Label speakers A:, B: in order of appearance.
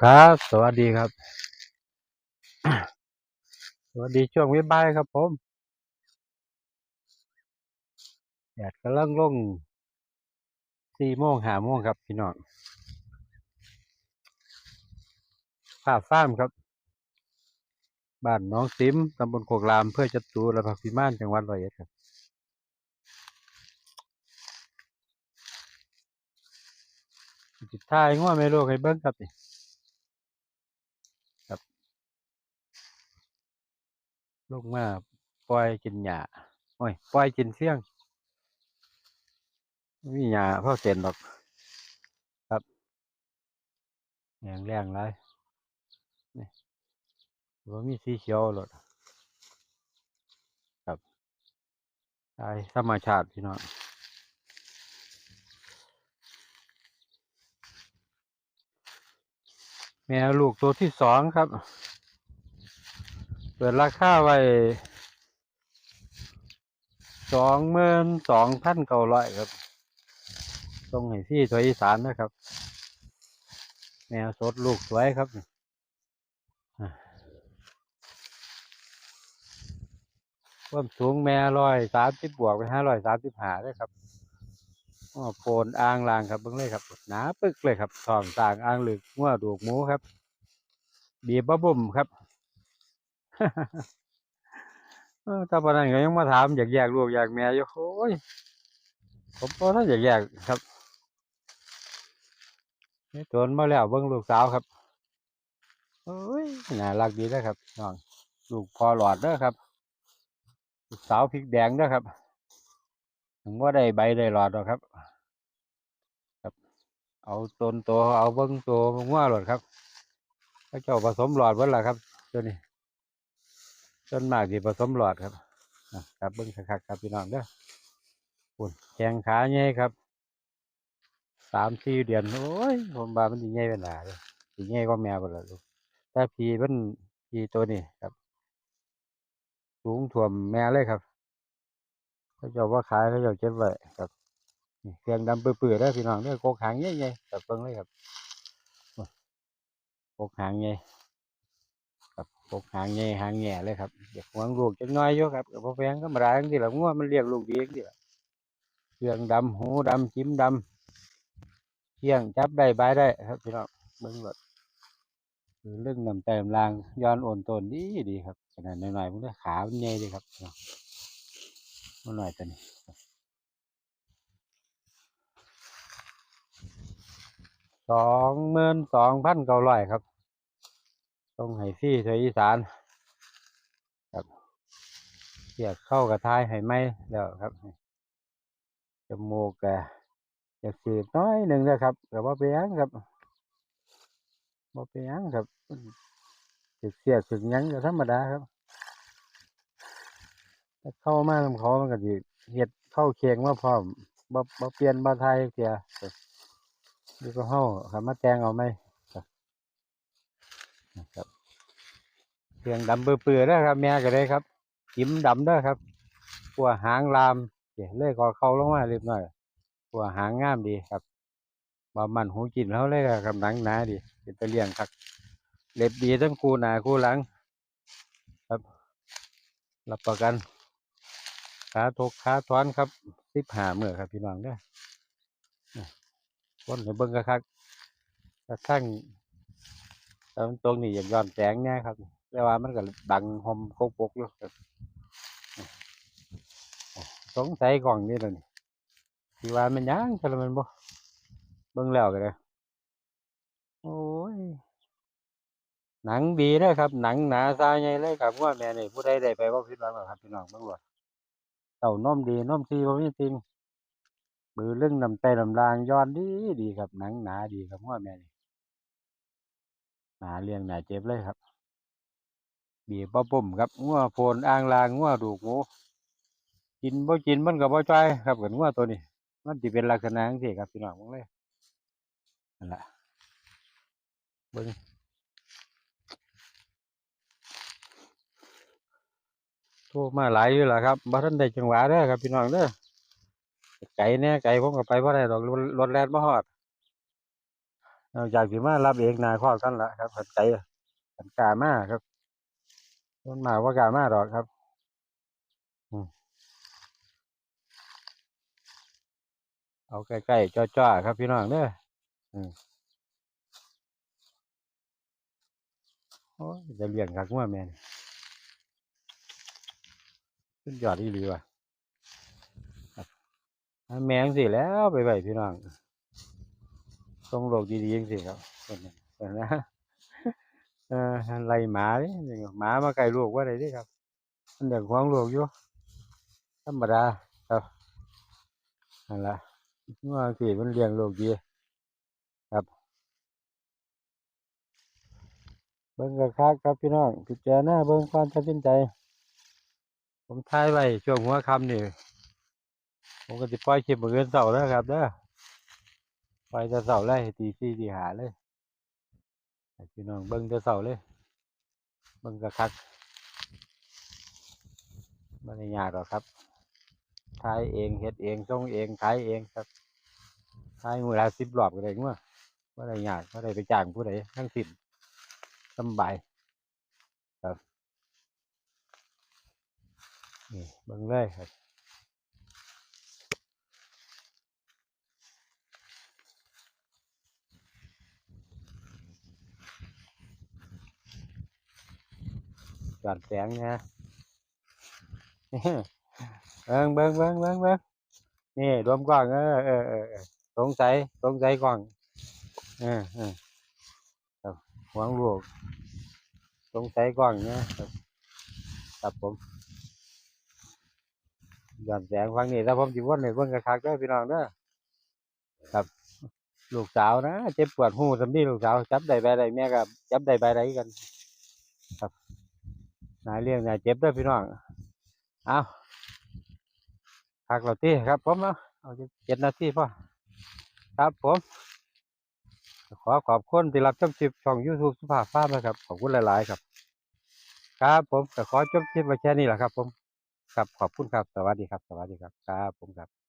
A: ครับ สวัสดีครับ สวัสดีช่วงวิบายครับผมแดดกำลังลงสี่โมงห้าโมงครับพี่น้องภาพฟ้ามครับ บ้านน้องซิมตำบลโคกรามเพื่อจัตูและพักพิมานจังหวัดร้อยเอ็ดครับจิตท้ายง่วไม่รู้ให้เบิ้งครับนี่ครับ ลงมาปล่อยกินหญ้าโอ้ยปล่อยกินเสี่ยงมีหญ้าเพราะเส้นหรอก ครับแรงแรงไรนี่ว่ามีสีเขียวหรอครับใช่ธรรมชาติพี่น้องแม่ลูกตัวที่สองครับ ปิดราคาไว้สองหมื่นสองพันเก้าร้อยครับตรงให้พี่ถวยอีสานนะครับแมวสดลูกสวยครับอะความสูงแม่ร้อยสามสิบบวกไปห้าร้อยสามสิบห้าเลยครับอ้โพนอ่างลางครับเบิ่งเลยครับหนาปึกเลยครับทองต่างอ่างหลึกงัวดูกหมูครับบีบบ่บุ่มครับ ถ้าปานนั้นก็ยังมาถามอยากแยกลูกอยากแม่อยู่โอ้ยผมก็ถ้าอยากแยกครับนี่ตัวมาแล้วเบิ่งลูกสาวครับโอ้ยน่ารักดีนะครับน้องลูกพอหลอดเด้อครับลูกสาวพริกแดงเด้อครับถึงว่าได้ใบได้หลอดหรอกครับ ครับ เอาตนตัวเอาเบิ้งตัวงัวหลอดครับพระเจ้าผสมหลอดเบิ้ล่ะครับตัวนี้ ต้นมากที่ผสมหลอดครับครับเบิ้งคักๆครับพี่น้องเด้อปุ่นแข้งขาใหญ่ครับสามสี่เดือนโอ้ยผมว่ามันดีใหญ่เป็นหนาเลยดีใหญ่กว่าแมวไปเลยลูกแต่พีมันพีตัวนี้ครับ สูงถ่วมแม่เลยครับเขาเจ้าว่าขายเขาเจ้าเก็บไว้ครับเครื่องดำเปื่อยๆได้พี่น้องเด้อโกกหางใหญ่ๆครับเบิ่งเลยครับโอ้ยโกกหางใหญ่ ครับโกหางใหญ่หางแง่เลยครับเด็กหวงลูกจังน้อยอยู่ครับก็บ่แพงก็มาได้ทั้งที่ละงัวมันเลี้ยงลูกดีจังที่ละเครื่องดำหูดำจิ้มดำเที่ยงจับได้บายได้ครับพี่น้องเบิ่งรถคือเรื่องน้ำใจน้ำลางย้อนโอนตนดีดีครับขนาดหน้อยๆพวกนี้ขามันใหญ่เลยครับพี่น้องมันหน่อยตัวนี้สองหมื่นสองพันเก้าร้อยครับ ต้องให้ฟรี่เทยอีสานครับเสียกเข้ากระทายให้ไหมแล้วครับจมูกแกจะสีดน้อยหนึ่งนะครับแต่ว่าไปยังครับว่าไปยังครับสึกเสียดสึกยังก็ธรรมดาครับถ้าเข้ามาทำเขามันก็สิเห็ดเข้าเคียงมาพร้อมบ่บ่เปลี่ยนบ่ไทยเสียดูก็เข้าขามาแจงเอาไหมครับนะครับ เสียงดำเปื่อยๆนะครับ แม่ก็ได้ครับจิ้มดำเด้ครับปัวหางลามเดี๋ยวเลยก็เข้าลงมาเรียบร้อยปัวหางงามดีครับบามันหูกินแล้วเลยครับหนังหนาดีเป็นตะเลียงครับ เล็บดีทั้งคู่หนาคู่หลัง ครับรับประกันขาทกขาท้อนครับสิบหาเมื่อครับพี่น้องเด้อนี่คนให้เบิ่งคักกระทั่งตรงนี้อย่ากย้อนแสงเนี่ยครับ แต่ว่ามันก็บังหอมโคกปกอยู่สงสัยกล่องนี่เลยที่ว่ามันหยังแต่ละมันบ่เบิ่งแล้วก็เลยโอ้ยหนังดีเลยครับ หนังหนาซาใหญ่เลยครับว่าแม่นี่ผู้ใดได้ไปว่าผิดหวังหรอครับพี่น้องเบิ่งว่าเต่าน้มดีน้มซีบ่มีจริงมือเรื่องนำใจน้ำลางย้อนดีดีครับหนังหนาดีครับว่าแม่นี่หนาเลี้ยงหนาเจ็บเลยครับ บีบบ่ปุ่มครับงัวโพนอ่างลางงัวดูกหมูกินบ่กินมันก็บ่จ่อยครับกับงัวตัวนี้ มันสิเป็นลักษณะจังซี่ครับพี่น้องเบิ่งเลยนั่นแหละเบิ่งโทรมาหลายอยู่ล่ะครับบ่ทันได้จังหวะเด้อครับพี่น้องเด้อไกลแน่ไกลผมก็ไปบ่ได้ดอกรถแล่นบ่ฮอดนอกจากสิมารับเองนายข้อกันละครับขันใจขันกามาครับ ต้นมาว่ากล้ามาดอกครับเอาใกล้ๆจ้อๆครับพี่น้องเด้ออืมโอ้ยจะเลี้ยงคักว่าแมนขึ้นยอดอีหลีว่ะครับเอาแมงสิแล้วไปไปพี่น้องทรงโลกดีๆจังสิครับคนนี้นะ ไล่หมาเนี่ยหมามาไก่ลูกว่าไรด้ครับ มันเด็กควางลูกอยู่ธรรมดาครับนั่นละว่าสิมันเลี้ยงลูกดีครับเบิ่งกระคักครับพี่น้องพิจารณาเบิ่งความตัดสินใจ ผมทายไว้ช่วงหัวคำนี่ผมก็จะปล่อยคลิปมื้ออื่นเสาแล้วครับเด้อปล่อยแต่เสาร์เลยตีสี่ตีหาเลย พี่น้องเบิ่งแต่เสาเลย เบิ่งกระคักไม่ได้ยากหรอกครับทายเองเฮ็ดเองส่งเองขายเองครับทายมือละสิบรอบก็ได้งัวไม่ได้ยากไม่ได้ไปจ้างผู้ใดทั้งสิ้นสำบายครับนี่เบิ่งเลยครับ จอดแสงนะเบิ่งเบิ่งเบิ่งเบิ่งเบิ่งนี่รวมกล้องเออเออเออสงสัยสงสัยกล้องเออเออหวังลูกสงสัยกล้องนะครับครับผมย้อนแสงฟังนี่ถ้าผมจิวนเลยเบิ่งกระคักเด้อพี่น้องเด้อครับลูกสาวนะเจ็บปวดหูสำนีลูกสาวจับได้ใบใดแม่ก็จับได้ใบใดกัน ครับ นายเลี้ยงนายเจ็บด้อพี่น้อง เอาพักเราที่ครับผมเอาเอาเจ็ดนาทีพอครับผม ขอขอบคุณที่รับชมคลิปช่อง YouTube สุภาพฟ้าร์มนะครับ ขอบคุณหลาย ๆ ครับ ครับผมก็ขอจบคลิปไว้แค่นี้แหละครับ ผม ครับขอบคุณครับ สวัสดีครับ สวัสดีครับ ครับผมครับ